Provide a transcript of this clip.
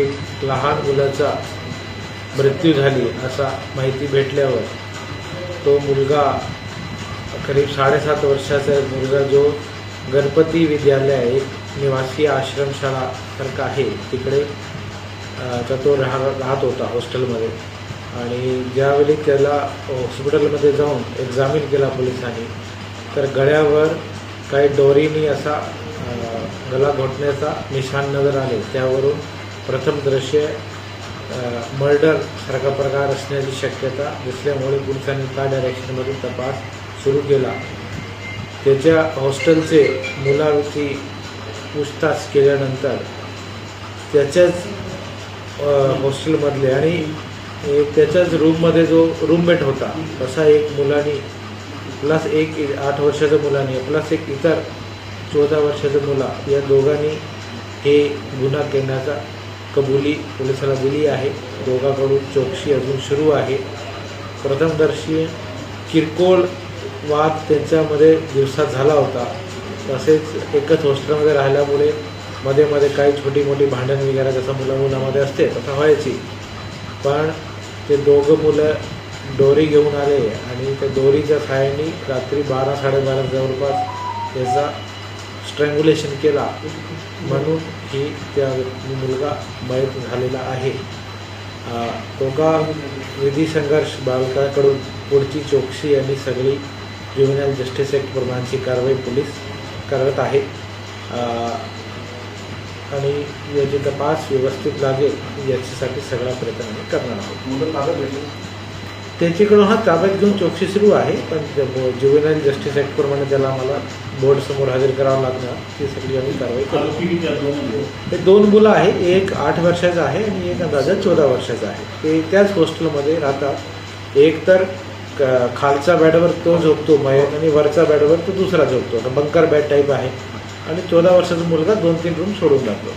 एक लहान मुलाचा मृत्यू झाली असा माहिती भेटल्यावर तो मुलगा करीब साडेसात वर्षाचा मुलगा जो गणपती विद्यालय एक निवासी आश्रमशाळा सारखा आहे. तिकडे तर तो राह राहत होता हॉस्टेलमध्ये. आणि ज्यावेळी त्याला हॉस्पिटलमध्ये जाऊन एक्झामिन केला पोलिसांनी तर गळ्यावर काही दोरीनी असा गला घोटण्याचा निशाण नजर आले. त्यावरून प्रथम दृश्य मर्डर सारखा प्रकार असण्याची शक्यता दिसल्यामुळे पोलिसांनी त्या डायरेक्शनमध्ये तपास सुरू केला. त्याच्या हॉस्टेलचे मुलावरती पूछताछ केल्यानंतर त्याच्याच हॉस्टेलमधले आणि त्याच्याच रूममध्ये जो रूममेट होता तसा एक मुलानी प्लस एक आठ वर्षाच्या मुलाने प्लस एक इतर चौदा वर्षाच्या मुला या दोघांनी हे गुन्हा करण्याचा कबुली पोलिसाला दिली आहे. दोघांकडून चौकशी अजून सुरू आहे. प्रथमदर्शी किरकोळ वाद त्यांच्यामध्ये दिवसात झाला होता. तसेच एकच हॉस्टेलमध्ये राहिल्यामुळे मध्ये मध्ये काही छोटी मोठी भांडण वगैरे जसं मुलं मुलामध्ये असते तसं व्हायची. पण ते दोघं मुलं दोरी घेऊन आले आणि त्या दोरीच्या सहाय्याने रात्री बारा साडेबारा जवळपास त्याचा स्ट्रँग्युलेशन केला म्हणून ही त्या मुलगा मयत झालेला आहे. दोघा विधी संघर्ष बालकाकडून पुढची चौकशी आणि सगळी क्रिमिनल जस्टिस ॲक्ट प्रमाणची कारवाई पोलीस करत आहे आणि याची तपास व्यवस्थित लागेल याच्यासाठी सगळा प्रयत्न आम्ही करणार आहोत. मुलं ताब्यात त्यांच्याकडून हा ताब्यात घेऊन चौकशी सुरू आहे पण ज्युव्हनल जस्टिस ॲक्ट प्रमाणे त्याला आम्हाला बोर्डसमोर हजर करावं लागणार ती सगळी आम्ही कारवाई करू? हे दोन मुलं आहे एक आठ वर्षाचा आहे आणि एक अंदाजा चौदा वर्षाचा आहे. ते त्याच हॉस्टेलमध्ये राहतात. एक तर खालच्या बेडवर तो झोपतो मयत आणि वरच्या बेडवर तो दुसरा झोपतो. बंकर बेड टाईप आहे. आणि चौदा वर्षाचा मुलगा दोन तीन रूम सोडून जातो.